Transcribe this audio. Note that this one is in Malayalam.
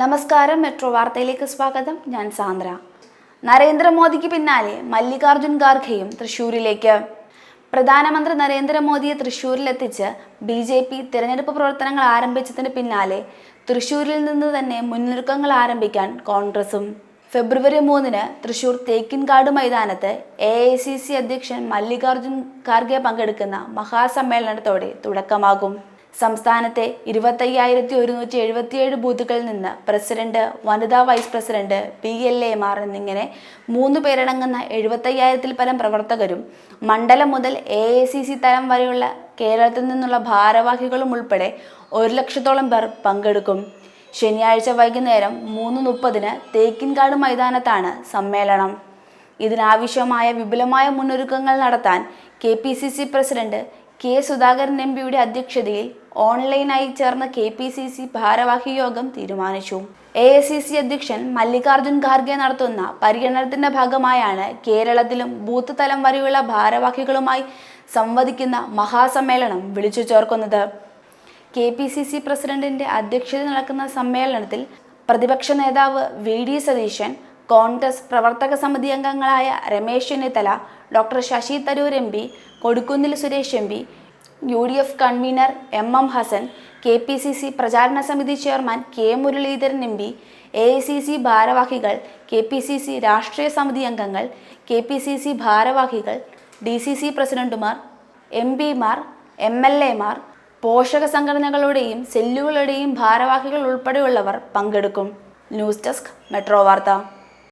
നമസ്കാരം മെട്രോ വാർത്തയിലേക്ക് സ്വാഗതം. ഞാൻ സാന്ദ്ര. നരേന്ദ്രമോദിക്ക് പിന്നാലെ മല്ലികാർജുൻ ഖാർഖെയും തൃശൂരിലേക്ക്. പ്രധാനമന്ത്രി നരേന്ദ്രമോദിയെ തൃശൂരിലെത്തിച്ച് ബി ജെ പി തിരഞ്ഞെടുപ്പ് പ്രവർത്തനങ്ങൾ ആരംഭിച്ചതിന് പിന്നാലെ തൃശൂരിൽ നിന്ന് തന്നെ മുന്നൊരുക്കങ്ങൾ ആരംഭിക്കാൻ കോൺഗ്രസും. ഫെബ്രുവരി മൂന്നിന് തൃശൂർ തേക്കിൻകാട് മൈതാനത്ത് എ ഐ സി സി അധ്യക്ഷൻ മല്ലികാർജുൻ ഖാർഗെ പങ്കെടുക്കുന്ന മഹാസമ്മേളനത്തോടെ തുടക്കമാകും. സംസ്ഥാനത്തെ ഇരുപത്തയ്യായിരത്തി ഒരുന്നൂറ്റി എഴുപത്തിയേഴ് ബൂത്തുകളിൽ നിന്ന് പ്രസിഡന്റ് വനിതാ vice president P L A Mar എന്നിങ്ങനെ മൂന്ന് പേരടങ്ങുന്ന എഴുപത്തയ്യായിരത്തിൽ പരം പ്രവർത്തകരും മണ്ഡലം മുതൽ എ എ സി സി തലം വരെയുള്ള കേരളത്തിൽ നിന്നുള്ള ഭാരവാഹികളും ഉൾപ്പെടെ ഒരു ലക്ഷത്തോളം പേർ പങ്കെടുക്കും. ശനിയാഴ്ച വൈകുന്നേരം മൂന്ന് മുപ്പതിന് തേക്കിൻകാട് മൈതാനത്താണ് സമ്മേളനം. ഇതിനാവശ്യമായ വിപുലമായ മുന്നൊരുക്കങ്ങൾ നടത്താൻ K P C C president K Sudhakaran M പിയുടെ അധ്യക്ഷതയിൽ ഓൺലൈനായി ചേർന്ന കെ പി സി സി ഭാരവാഹി യോഗം തീരുമാനിച്ചു. എ ഐ സി സി അധ്യക്ഷൻ മല്ലികാർജുൻ ഖാർഗെ നടത്തുന്ന പര്യടനത്തിന്റെ ഭാഗമായാണ് കേരളത്തിലും ബൂത്ത് തലം വരെയുള്ള ഭാരവാഹികളുമായി സംവദിക്കുന്ന മഹാസമ്മേളനം വിളിച്ചു ചേർക്കുന്നത്. കെ പി സി സി പ്രസിഡന്റിന്റെ അധ്യക്ഷത നടക്കുന്ന സമ്മേളനത്തിൽ പ്രതിപക്ഷ നേതാവ് വി ഡി സതീശൻ കോൺഗ്രസ് പ്രവർത്തക സമിതി അംഗങ്ങളായ Ramesh Chennithala doctor Shashi Tharoor M P Kodikunnil Suresh M P U D F convener M M Hassan K P C C പ്രചാരണ സമിതി chairman K Muraleedharan M P A I C C ഭാരവാഹികൾ കെ പി സി സി രാഷ്ട്രീയ സമിതി അംഗങ്ങൾ കെ പി സി സി ഭാരവാഹികൾ ഡി സി സി പ്രസിഡന്റുമാർ എം പിമാർ എം എൽ എമാർ പോഷക സംഘടനകളുടെയും സെല്ലുകളുടെയും ഭാരവാഹികൾ ഉൾപ്പെടെയുള്ളവർ പങ്കെടുക്കും. ന്യൂസ് ഡെസ്ക് മെട്രോ വാർത്ത.